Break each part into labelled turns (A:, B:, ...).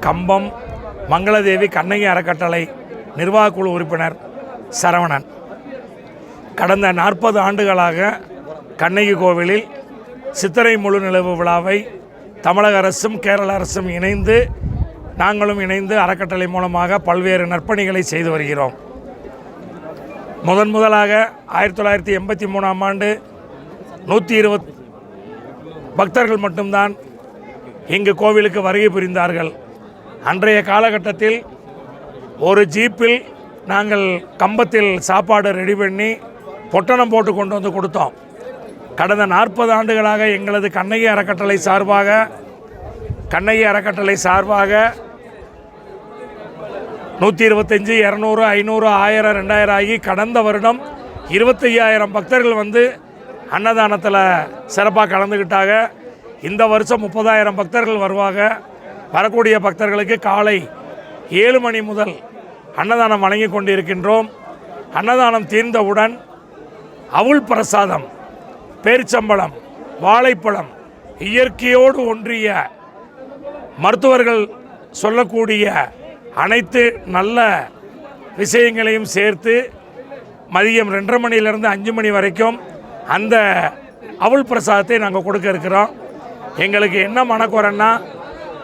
A: கம்பம் மங்களதேவி கண்ணகி அறக்கட்டளை நிர்வாகக்குழு உறுப்பினர் சரவணன். கடந்த நாற்பது ஆண்டுகளாக கண்ணகி கோவிலில் சித்திரை முழு நிலவு விழாவை தமிழக அரசும் கேரள அரசும் இணைந்து நாங்களும் இணைந்து அறக்கட்டளை மூலமாக பல்வேறு நற்பணிகளை செய்து வருகிறோம். முதன் முதலாக ஆயிரத்தி தொள்ளாயிரத்தி எண்பத்தி மூணாம் ஆண்டு நூற்றி இருபத் பக்தர்கள் மட்டும்தான் இங்கு கோவிலுக்கு வருகை புரிந்தார்கள். அன்றைய காலகட்டத்தில் ஒரு ஜீப்பில் நாங்கள் கம்பத்தில் சாப்பாடு ரெடி பண்ணி பொட்டணம் போட்டு கொண்டு வந்து கொடுத்தோம். கடந்த நாற்பது ஆண்டுகளாக எங்களது கண்ணகி அறக்கட்டளை சார்பாக கண்ணகி அறக்கட்டளை சார்பாக நூற்றி இருபத்தஞ்சி இரநூறு ஐநூறு ஆயிரம் ரெண்டாயிரம் ஆகி கடந்த வருடம் இருபத்தையாயிரம் பக்தர்கள் வந்து அன்னதானத்தில் சிறப்பாக கலந்துக்கிட்டாங்க இந்த வருஷம் முப்பதாயிரம் பக்தர்கள் வருவாங்க. வரக்கூடிய பக்தர்களுக்கு காலை ஏழு மணி முதல் அன்னதானம் வழங்கி கொண்டிருக்கின்றோம். அன்னதானம் தீர்ந்தவுடன் அவுள் பிரசாதம் பேரிச்சம்பழம் வாழைப்பழம் இயற்கையோடு ஒன்றிய மருத்துவர்கள் சொல்லக்கூடிய அனைத்து நல்ல விஷயங்களையும் சேர்த்து மதியம் ரெண்டரை மணியிலிருந்து அஞ்சு மணி வரைக்கும் அந்த அவுள் பிரசாதத்தை நாங்கள் கொடுக்க இருக்கிறோம். எங்களுக்கு என்ன மனக்குறைன்னா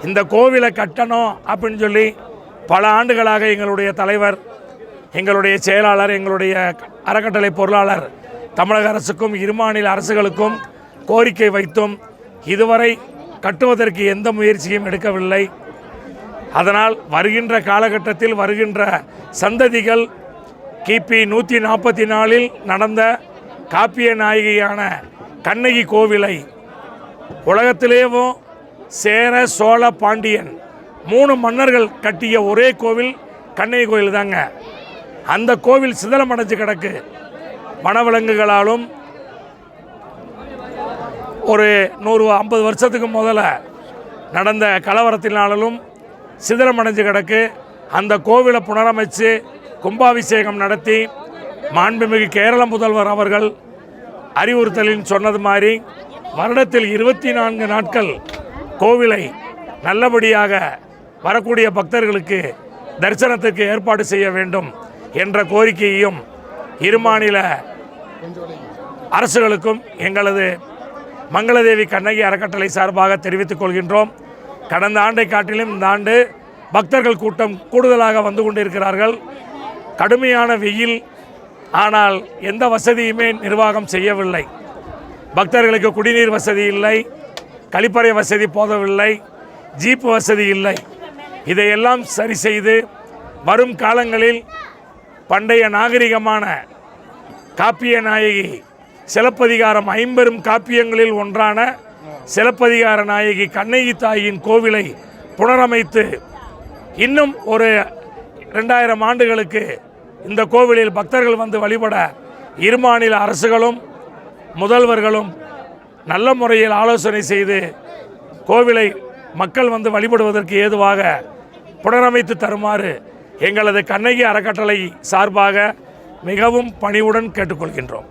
A: இந்த கோவிலை கட்டணும் அப்படின்னு சொல்லி பல ஆண்டுகளாக எங்களுடைய தலைவர் எங்களுடைய செயலாளர் எங்களுடைய அறக்கட்டளை பொருளாளர் தமிழக அரசுக்கும் இருமாநில அரசுகளுக்கும் கோரிக்கை வைத்தும் இதுவரை கட்டுவதற்கு எந்த முயற்சியும் எடுக்கவில்லை. அதனால் வருகின்ற காலகட்டத்தில் வருகின்ற சந்ததிகள் கிபி நூற்றி நாற்பத்தி நாலில் நடந்த காப்பிய நாயகியான கண்ணகி கோவிலை உலகத்திலேயும் சேர சோழ பாண்டியன். மூணு மன்னர்கள் கட்டிய ஒரே கோவில் கண்ணகி கோவில் தாங்க அந்த கோவில் சிதலமடைஞ்சு கிடக்கு. வனவிலங்குகளாலும் ஒரு நூறு ஐம்பது வருஷத்துக்கு முதல்ல நடந்த கலவரத்தினாலும் சிதிலமடைஞ்சு கிடக்கு. அந்த கோவிலை புனரமைச்சு கும்பாபிஷேகம் நடத்தி மாண்புமிகு கேரள முதல்வர் அவர்கள் அறிவுறுத்தலின் சொன்னது மாதிரி வருடத்தில் இருபத்தி நான்கு நாட்கள் கோவிலை நல்லபடியாக வரக்கூடிய பக்தர்களுக்கு தரிசனத்துக்கு ஏற்பாடு செய்ய வேண்டும் என்ற கோரிக்கையையும் இரு மாநில அரசுகளுக்கும் எங்களது மங்களதேவி கண்ணகி அறக்கட்டளை சார்பாக தெரிவித்துக் கொள்கின்றோம். கடந்த ஆண்டை காட்டிலும் இந்த ஆண்டு பக்தர்கள் கூட்டம் கூடுதலாக வந்து கொண்டிருக்கிறார்கள். கடுமையான வெயில் ஆனால் எந்த வசதியுமே நிர்வாகம் செய்யவில்லை. பக்தர்களுக்கு குடிநீர் வசதி இல்லை. கழிப்பறை வசதி போதவில்லை ஜீப் வசதி இல்லை. இதையெல்லாம் சரி செய்து வரும் காலங்களில் பண்டைய நாகரிகமான காப்பிய நாயகி சிலப்பதிகாரம் ஐம்பெரும் காப்பியங்களில் ஒன்றான சிலப்பதிகார நாயகி கண்ணகி தாயின் கோவிலை புனரமைத்து இன்னும் ஒரு ரெண்டாயிரம் ஆண்டுகளுக்கு இந்த கோவிலில் பக்தர்கள் வந்து வழிபட இரு மாநில அரசுகளும் முதல்வர்களும் நல்ல முறையில் ஆலோசனை செய்து கோவிலை மக்கள் வந்து வழிபடுவதற்கு ஏதுவாக புனரமைத்து தருமாறு எங்களது கண்ணகி அறக்கட்டளை சார்பாக மிகவும் பணிவுடன் கேட்டுக்கொள்கின்றோம்.